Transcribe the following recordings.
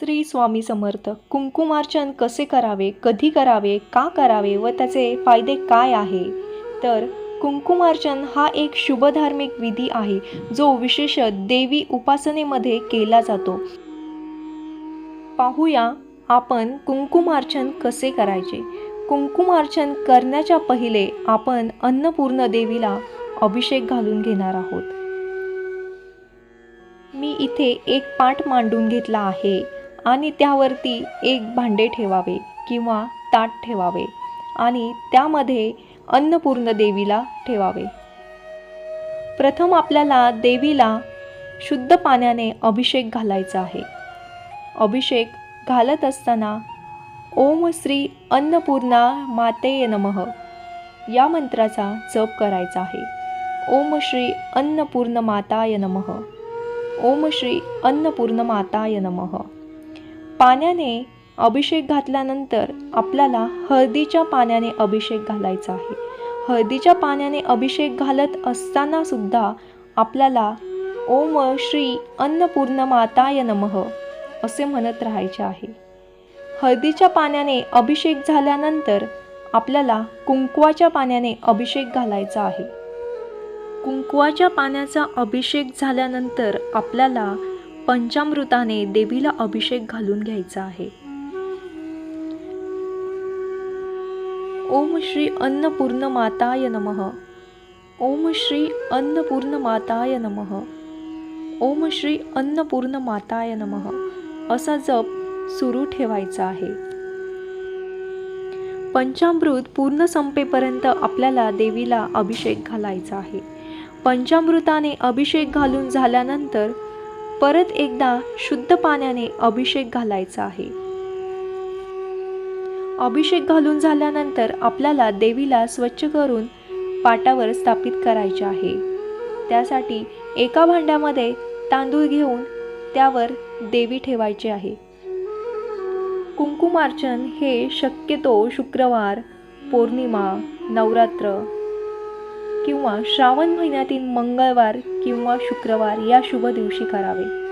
श्री स्वामी समर्थ कुंकुमार्चन कसे करावे कधी करावे का करावे व त्याचे फायदे काय आहे? तर कुंकुमार्चन हा एक शुभधार्मिक विधी आहे जो विशेष देवी उपासनेमध्ये केला जातो. पाहूया आपण कुंकुमार्चन कसे करायचे. कुंकुमार्चन करण्याच्या पहिले आपण अन्नपूर्ण देवीला अभिषेक घालून घेणार आहोत. मी इथे एक पाठ मांडून घेतला आहे. आणि त्यावरती एक भांडे ठेवावे किंवा ताट ठेवावे आणि त्यामध्ये अन्नपूर्ण देवीला ठेवावे. प्रथम आपल्याला देवीला शुद्ध पाण्याने अभिषेक घालायचा आहे. अभिषेक घालत असताना ओम श्री अन्नपूर्णा मातेय नमः या मंत्राचा जप करायचा आहे. ओम श्री अन्नपूर्ण माताय नमः. ओम श्री अन्नपूर्ण माताय नमः. पाण्याने अभिषेक घातल्यानंतर आपल्याला हळदीच्या पाण्याने अभिषेक घालायचा आहे. हळदीच्या पाण्याने अभिषेक घालत असताना सुद्धा आपल्याला ओम श्री अन्नपूर्ण माताय नमः असे म्हणत राहायचे आहे. हळदीच्या पाण्याने अभिषेक झाल्यानंतर आपल्याला कुंकवाच्या पाण्याने अभिषेक घालायचा आहे. कुंकवाच्या पाण्याचा अभिषेक झाल्यानंतर आपल्याला पंचामृताने देवीला अभिषेक घालून घ्यायचा आहे. ओम श्री अन्नपूर्ण माताय नमः. ओम श्री अन्नपूर्ण माताय नमः. ओम श्री अन्नपूर्ण माताय नमः. असा जप सुरू ठेवायचा आहे. पंचामृत पूर्ण संपेपर्यंत आपल्याला देवीला अभिषेक घालायचा आहे. पंचामृताने अभिषेक घालून झाल्यानंतर परत एकदा शुद्ध पाण्याने अभिषेक घालायचा आहे. अभिषेक घालून झाल्यानंतर आपल्याला देवीला स्वच्छ करून पाटावर स्थापित करायचे आहे. त्यासाठी एका भांड्यामध्ये तांदूळ घेऊन त्यावर देवी ठेवायची आहे. कुंकुमार्चन हे शक्यतो शुक्रवार पौर्णिमा नवरात्र किंवा श्रावण महिन्यातील मंगळवार किंवा शुक्रवार या शुभ दिवशी करावे.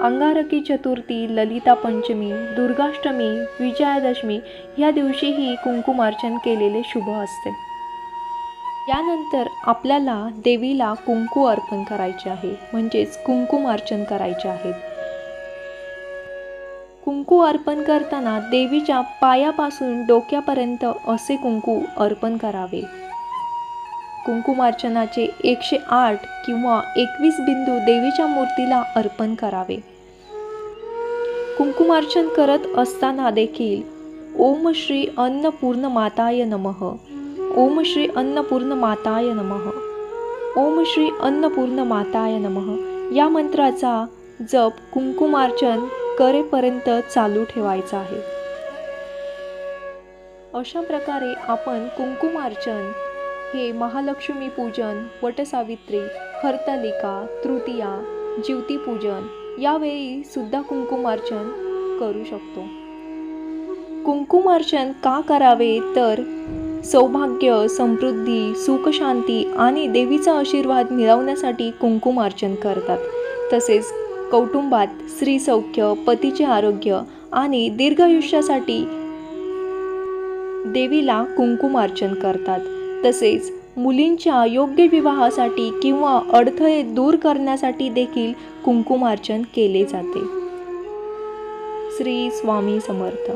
अंगारकी चतुर्थी ललिता पंचमी दुर्गाष्टमी विजयादशमी या दिवशीही कुंकुमार्चन केलेले शुभ असते. यानंतर आपल्याला देवीला कुंकू अर्पण करायचे आहे म्हणजेच कुंकुमार्चन करायचे आहे. कुंकू अर्पण करताना देवीच्या पायापासून डोक्यापर्यंत असे कुंकू अर्पण करावे. कुंकुमार्चनाचे एकशे आठ किंवा एकवीस बिंदू देवीच्या मूर्तीला अर्पण करावे. कुंकुमार्चन करत असताना देखील ओम श्री अन्नपूर्ण माताय नमः. ओम श्री अन्नपूर्ण माताय नमः. ओम श्री अन्नपूर्ण माताय नमः. या मंत्राचा जप कुंकुमार्चन करेपर्यंत चालू ठेवायचा आहे. अशा प्रकारे आपण कुंकुमार्चन हे महालक्ष्मी पूजन वटसावित्री हरतालिका तृतीया ज्योतिपूजन यावेळी सुद्धा कुंकुमार्चन करू शकतो. कुंकुमार्चन का करावे? तर सौभाग्य समृद्धी सुखशांती आणि देवीचा आशीर्वाद मिळवण्यासाठी कुंकुमार्चन करतात. तसेच कौटुंबात स्त्रीसौख्य पतीचे आरोग्य आणि दीर्घायुष्यासाठी देवीला कुंकुमार्चन करतात. तसेच मुलींच्या योग्य विवाहासाठी किंवा अडथळे दूर करण्यासाठी देखील कुंकुमार्चन केले जाते. श्री स्वामी समर्थ.